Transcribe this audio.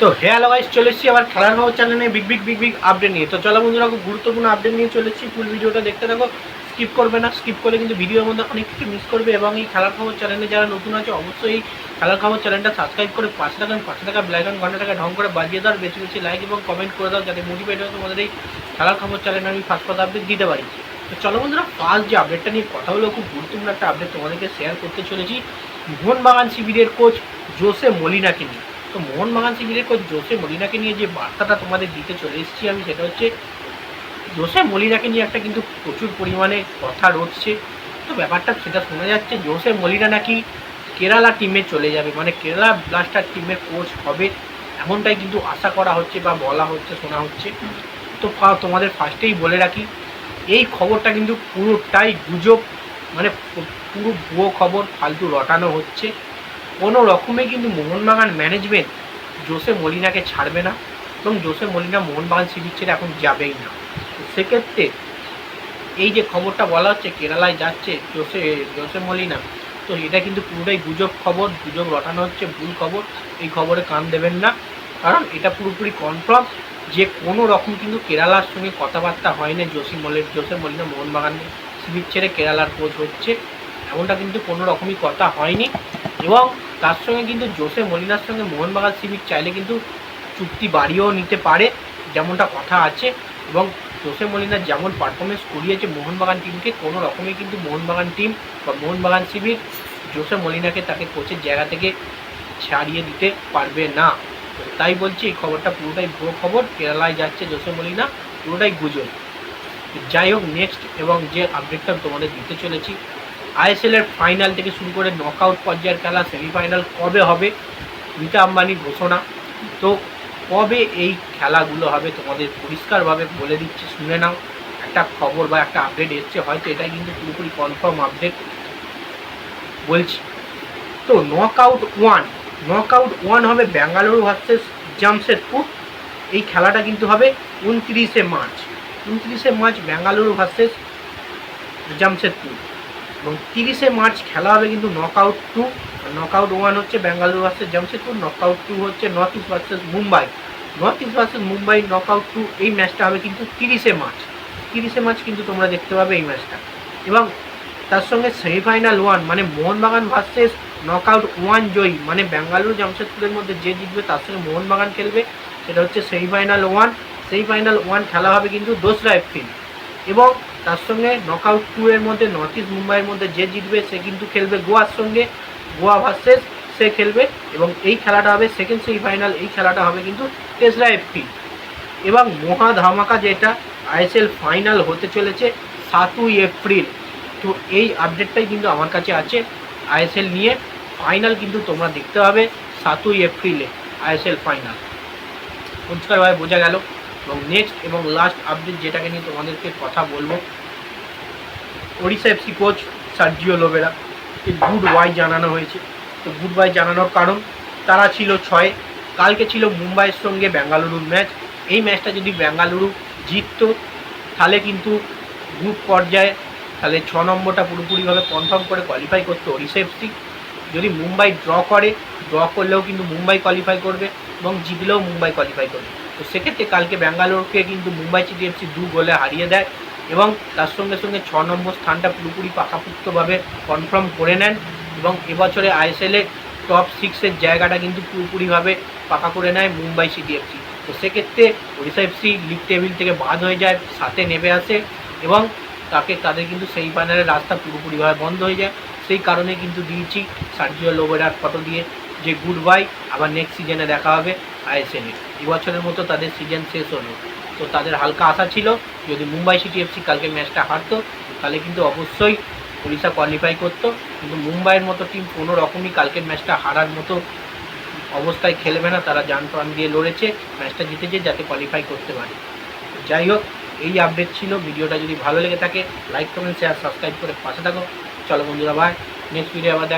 তো hello guys চলে এসেছি আবার খেলার খবর চ্যানেলে big big big big update নিয়ে। তো চলো বন্ধুরা, খুব গুরুত্বপূর্ণ আপডেট নিয়ে চলে এসেছি। ফুল ভিডিওটা দেখতে থাকো স্কিপ করবে না। স্কিপ করলে কিন্তু ভিডিওর মধ্যে অনেক কিছু মিস করবে এবং এই খেলার খবর চ্যানেলে যারা নতুন আছে, অবশ্যই এই খেলার খবর চ্যানেলটা সাবস্ক্রাইব করে পাঁচশো টাকা পাঁচশো টাকা ব্ল্যাক অ্যান্ড ঘণ্টা টাকা ঢং করে বাজিয়ে দাও বেশি বেশি লাইক এবং কমেন্ট করে দাও, যাতে মোটিভেট হয় তোমাদের এই খেলার খবর চ্যানেলে আমি ফার্স্ট ফার্স্ট আপডেট দিতে পারি। তো চলো বন্ধুরা ফার্স্ট যে আপডেটটা নিয়ে কথা হলো, খুব গুরুত্বপূর্ণ একটা আপডেট তোমাদেরকে শেয়ার করতে চলেছি। মোহনবাগান শিবিরের কোচ জোসে মলিনাকে নিয়ে। তো মোহনবাগান শিবিরের কোচ জোসে মলিনাকে নিয়ে যে বার্তাটা তোমাদের দিতে চলে এসেছি আমি, সেটা হচ্ছে জোসে মলিনাকে নিয়ে একটা কিন্তু প্রচুর পরিমাণে কথা রটছে। তো ব্যাপারটা সেটা শোনা যাচ্ছে, জোসে মলিনা নাকি কেরালা টিমে চলে যাবে। মানে কেরালা ব্লাস্টার টিমের কোচ হবে, এমনটাই কিন্তু আশা করা হচ্ছে বা বলা হচ্ছে, শোনা হচ্ছে। তো তোমাদের ফার্স্টেই বলে রাখি, এই খবরটা কিন্তু পুরোটাই গুজব মানে পুরো ভুয়ো খবর, ফালতু রটানো হচ্ছে। কোনো রকমে কিন্তু মোহনবাগান ম্যানেজমেন্ট জোসে মলিনাকে ছাড়বে না এবং জোসে মলিনা মোহনবাগান শিবির ছেড়ে এখন যাবেই না। সেক্ষেত্রে এই যে খবরটা বলা হচ্ছে, কেরালায় যাচ্ছে জোসে জোসে মলিনা, তো এটা কিন্তু পুরোটাই গুজব খবর, গুজব রটানো হচ্ছে, ভুল খবর, এই খবরে কান দেবেন না। কারণ এটা পুরোপুরি কনফার্ম যে কোনো রকম কিন্তু কেরালার সঙ্গে কথাবার্তা হয়নি জোসি মলের জোসে মলিনা মোহনবাগান শিবির ছেড়ে কেরালার কোচ হচ্ছে। এমনটা কিন্তু কোনো রকমই কথা হয়নি এবং তার সঙ্গে কিন্তু জোসে মলিনার সঙ্গে মোহনবাগান শিবির চাইলে কিন্তু চুক্তি বাড়িয়েও নিতে পারে, যেমনটা কথা আছে। এবং জোসে মলিনা যেমন পারফরমেন্স করিয়েছে মোহনবাগান টিমকে কোনো রকমই কিন্তু মোহনবাগান টিম বা মোহনবাগান শিবির জোসে মলিনাকে তাকে কোচের জায়গা থেকে ছাড়িয়ে দিতে পারবে না। তাই বলছি, এই খবরটা পুরোটাই ভুয়ো খবর। কেরালায় যাচ্ছে জোসে মলিনা, পুরোটাই গুজব। যাই হোক নেক্সট এবং যে আপডেটটা তোমাদের দিতে চলেছি আইএসএল এর ফাইনাল থেকে শুরু করে নকআউট পর্যায়ের খেলা সেমিফাইনাল কবে হবে রিতা আম্বানির ঘোষণা। তো কবে এই খেলাগুলো হবে তোমাদের পরিষ্কারভাবে বলে দিচ্ছি, শুনে নাও। একটা খবর বা একটা আপডেট এসছে, হয়তো এটাই কিন্তু পুরোপুরি কনফার্ম আপডেট বলছি। তো knock out one knock out one হবে ব্যাঙ্গালুরু ভার্সেস জামশেদপুর এই খেলাটা কিন্তু হবে উনত্রিশে মার্চ। উনত্রিশে মার্চ ব্যাঙ্গালুরু ভার্সেস জামশেদপুর এবং তিরিশে মার্চ খেলা হবে কিন্তু knock out two knock out one হচ্ছে Bengaluru versus Jamshedpur knockout two হচ্ছে north east versus Mumbai north east versus Mumbai knockout two এই ম্যাচটা হবে কিন্তু তিরিশে মার্চ। তিরিশে মার্চ কিন্তু তোমরা দেখতে পাবে এই ম্যাচটা এবং তার সঙ্গে সেমিফাইনাল ওয়ান মানে মোহনবাগান ভার্সেস নকআউট ওয়ান জয়ী। মানে বেঙ্গালুরু জামশেদপুরের মধ্যে যে জিতবে তার সঙ্গে মোহনবাগান খেলবে, সেটা হচ্ছে সেমিফাইনাল ওয়ান সেমিফাইনাল ওয়ান খেলা হবে কিন্তু দোসরা এপ্রিল। এবং তার সঙ্গে নকআউট টু এর মধ্যে নর্থ ইস্ট মুম্বাইয়ের মধ্যে যে জিতবে সে কিন্তু খেলবে গোয়ার সঙ্গে। গোয়া ভার্সেস সে খেলবে এবং এই খেলাটা হবে সেকেন্ড সেমিফাইনাল এই খেলাটা হবে কিন্তু তেসরা এপ্রিল এবং মহা ধামাকা যেটা আইএসএল ফাইনাল হতে চলেছে সাতই এপ্রিল। তো এই আপডেটটাই কিন্তু আমার কাছে আছে আইএসএল নিয়ে। ফাইনাল কিন্তু তোমরা দেখতে পাবে সাতই এপ্রিলে আইএসএল ফাইনাল পরিষ্কারভাবে বোঝা গেল। এবং নেক্সট এবং লাস্ট আপডেট যেটাকে নিয়ে তোমাদেরকে কথা বলব Odisha FC coach Sergio Lobera goodbye জানানো হয়েছে। তো গুড ওয়াই জানানোর কারণ, তারা ছিল ছয়, কালকে ছিল মুম্বাইয়ের সঙ্গে বেঙ্গালুরুর ম্যাচ এই ম্যাচটা যদি বেঙ্গালুরু জিততো, তাহলে কিন্তু গ্রুপ পর্যায়ে, তাহলে ছ নম্বরটা পুরোপুরিভাবে কনফার্ম করে কোয়ালিফাই করতো ওড়িশা এফসি যদি মুম্বাই ড্র করে ড্র করলেও কিন্তু মুম্বাই কোয়ালিফাই করবে এবং জিতলেও মুম্বাই কোয়ালিফাই করবে। তো সেক্ষেত্রে কালকে ব্যাঙ্গালোরকে কিন্তু মুম্বাই সিটি এফসি দু গোলে হারিয়ে দেয় এবং তার সঙ্গে সঙ্গে ছ নম্বর স্থানটা পুরোপুরি পাকাপুক্তভাবে কনফার্ম করে নেন এবং এবছরে আইএসএলে টপ সিক্সের জায়গাটা কিন্তু পুরোপুরিভাবে পাকা করে নেয় মুম্বাই সিটি এফসি তো সেক্ষেত্রে ওড়িশা এফসি লিগ টেবিল থেকে বাদ হয়ে যায়, সাথে নেমে আসে এবং তাকে, তাদের কিন্তু সেই ফাইনালের রাস্তা পুরোপুরিভাবে বন্ধ হয়ে যায়। সেই কারণে কিন্তু দিয়েছি সার্জিও লোবেরার ফটো দিয়ে। যে গুড বাই, আবার নেক্সট সিজনে দেখা হবে আইএসএলে এবছরের মতো তাদের সিজন শেষ হলো। তো তাদের হালকা আশা ছিল, যদি মুম্বাই সিটি এফসি কালকে ম্যাচটা হারতো, তাহলে কিন্তু অবশ্যই উড়িষ্যা কোয়ালিফাই করতো। কিন্তু মুম্বাইয়ের মতো টিম কোনো রকমই কালকের ম্যাচটা হারার মতো অবস্থায় খেলবে না। তারা যান প্রাণ দিয়ে লড়েছে, ম্যাচটা জিতেছে যাতে কোয়ালিফাই করতে পারে। যাই হোক, এই আপডেট ছিল। ভিডিওটা যদি ভালো লেগে থাকে লাইক কমেন্ট শেয়ার সাবস্ক্রাইব করে পাশে থাকো। চলো বন্ধুরা ভাই নেক্সট ভিডিও আবার